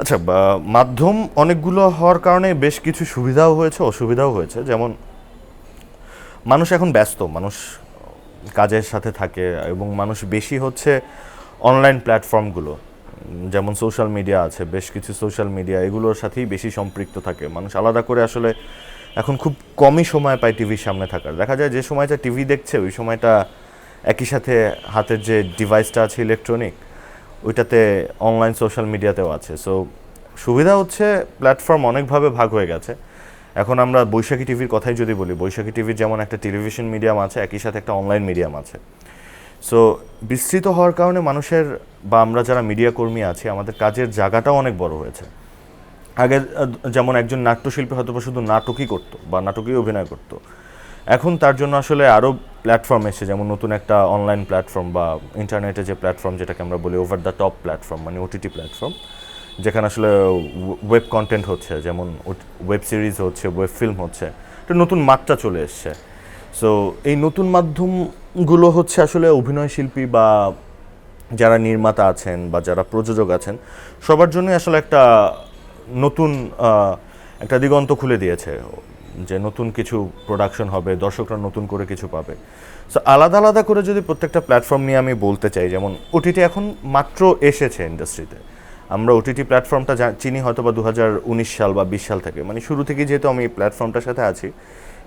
আচ্ছা মাধ্যম অনেকগুলো হওয়ার কারণে বেশ কিছু সুবিধাও হয়েছে, অসুবিধাও হয়েছে। যেমন, মানুষ এখন ব্যস্ত, মানুষ কাজের সাথে থাকে এবং মানুষ বেশি হচ্ছে অনলাইন প্ল্যাটফর্মগুলো যেমন সোশ্যাল মিডিয়া আছে, বেশ কিছু সোশ্যাল মিডিয়া এগুলোর সাথেই বেশি সম্পৃক্ত থাকে। মানুষ আলাদা করে আসলে এখন খুব কমই সময় পায় টিভির সামনে থাকার। দেখা যায় যে সময়টা টিভি দেখছে, ওই সময়টা একই সাথে হাতের যে ডিভাইসটা আছে ইলেকট্রনিক ওইটাতে অনলাইন সোশ্যাল মিডিয়াতেও আছে। সো সুবিধা হচ্ছে প্ল্যাটফর্ম অনেকভাবে ভাগ হয়ে গেছে। এখন আমরা বৈশাখী টিভির কথাই যদি বলি, বৈশাখী টিভির যেমন একটা টেলিভিশন মিডিয়াম আছে, একই সাথে একটা অনলাইন মিডিয়াম আছে। সো বিস্তৃত হওয়ার কারণে মানুষের বা আমরা যারা মিডিয়া কর্মী আছি, আমাদের কাজের জায়গাটাও অনেক বড় হয়েছে। আগে, যেমন একজন নাট্যশিল্পী হয়তো শুধু নাটকই করতো বা নাটকেই অভিনয় করতো। এখন তার জন্য আসলে আরও প্ল্যাটফর্ম এসেছে যেমন নতুন একটা অনলাইন প্ল্যাটফর্ম বা ইন্টারনেটে যে প্ল্যাটফর্ম যেটাকে আমরা বলি ওভার দ্য টপ প্ল্যাটফর্ম মানে ওটিটি প্ল্যাটফর্ম যেখানে আসলে ওয়েব কন্টেন্ট হচ্ছে, যেমন ওয়েব সিরিজ হচ্ছে ওয়েব ফিল্ম হচ্ছে, একটা নতুন মাত্রা চলে এসছে। সো এই নতুন মাধ্যমগুলো হচ্ছে আসলে অভিনয় শিল্পী বা যারা নির্মাতা আছেন বা যারা প্রযোজক আছেন, সবার জন্যই আসলে একটা নতুন একটা দিগন্ত খুলে দিয়েছে। যে নতুন কিছু প্রোডাকশন হবে, দর্শকরা নতুন করে কিছু পাবে। সো আলাদা আলাদা করে যদি প্রত্যেকটা প্ল্যাটফর্ম নিয়ে আমি বলতে চাই, যেমন ওটিটি এখন মাত্র এসেছে ইন্ডাস্ট্রিতে আমরা ওটিটি প্ল্যাটফর্মটা চিনি হয়তো বা দু হাজার উনিশ সাল বা বিশ সাল থেকে। মানে শুরু থেকে যেহেতু আমি এই প্ল্যাটফর্মটার সাথে আছি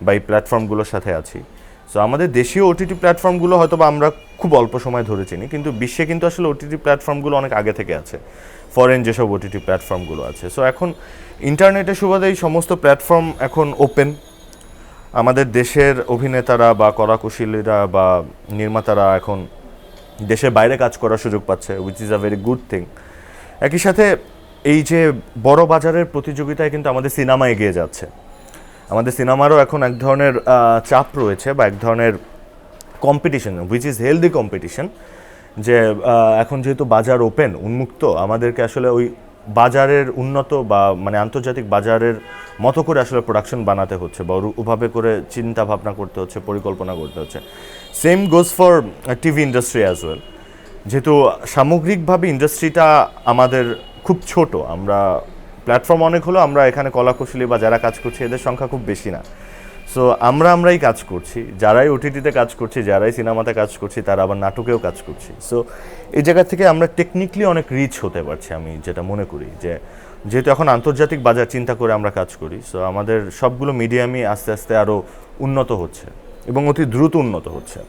বা এই প্ল্যাটফর্মগুলোর সাথে আছি সো আমাদের দেশীয় ওটিটি প্ল্যাটফর্মগুলো হয়তো বা আমরা খুব অল্প সময় ধরে চিনি, কিন্তু বিশ্বে কিন্তু আসলে ওটিটি প্ল্যাটফর্মগুলো অনেক আগে থেকে আছে। ফরেন যেসব ওটিটি প্ল্যাটফর্মগুলো আছে। সো এখন ইন্টারনেটের সুবাদে এই সমস্ত প্ল্যাটফর্ম এখন ওপেন আমাদের দেশের অভিনেতারা বা কলাকুশলীরা বা নির্মাতারা এখন দেশের বাইরে কাজ করার সুযোগ পাচ্ছে which is a very good thing একই সাথে এই যে বড় বাজারের প্রতিযোগিতায় কিন্তু আমাদের সিনেমা এগিয়ে যাচ্ছে। আমাদের সিনেমারও এখন এক ধরনের চাপ রয়েছে বা এক ধরনের competition which is healthy competition যে এখন যেহেতু বাজার ওপেন উন্মুক্ত, আমাদেরকে আসলে ওই বাজারের উন্নত বা মানে আন্তর্জাতিক বাজারের মতো করে আসলে প্রোডাকশন বানাতে হচ্ছে বা ওভাবে করে চিন্তা ভাবনা করতে হচ্ছে, পরিকল্পনা করতে হচ্ছে। Same goes for TV industry as well যেহেতু সামগ্রিকভাবে ইন্ডাস্ট্রিটা আমাদের খুব ছোট, আমরা প্ল্যাটফর্ম অনেক হলো, আমরা এখানে কলাকুশলী বা যারা কাজ করছি, এদের সংখ্যা খুব বেশি না। সো আমরা আমরাই কাজ করছি, যারাই ওটিটিতে কাজ করছি, যারাই সিনেমাতে কাজ করছি, তারা আবার নাটকেও কাজ করছি। সো এই জায়গা থেকে আমরা টেকনিক্যালি অনেক রিচ হতে পারছি, আমি যেটা মনে করি, যে যেহেতু এখন আন্তর্জাতিক বাজার চিন্তা করে আমরা কাজ করি সো আমাদের সবগুলো মিডিয়ামই আস্তে আস্তে আরও উন্নত হচ্ছে এবং অতি দ্রুত উন্নত হচ্ছে।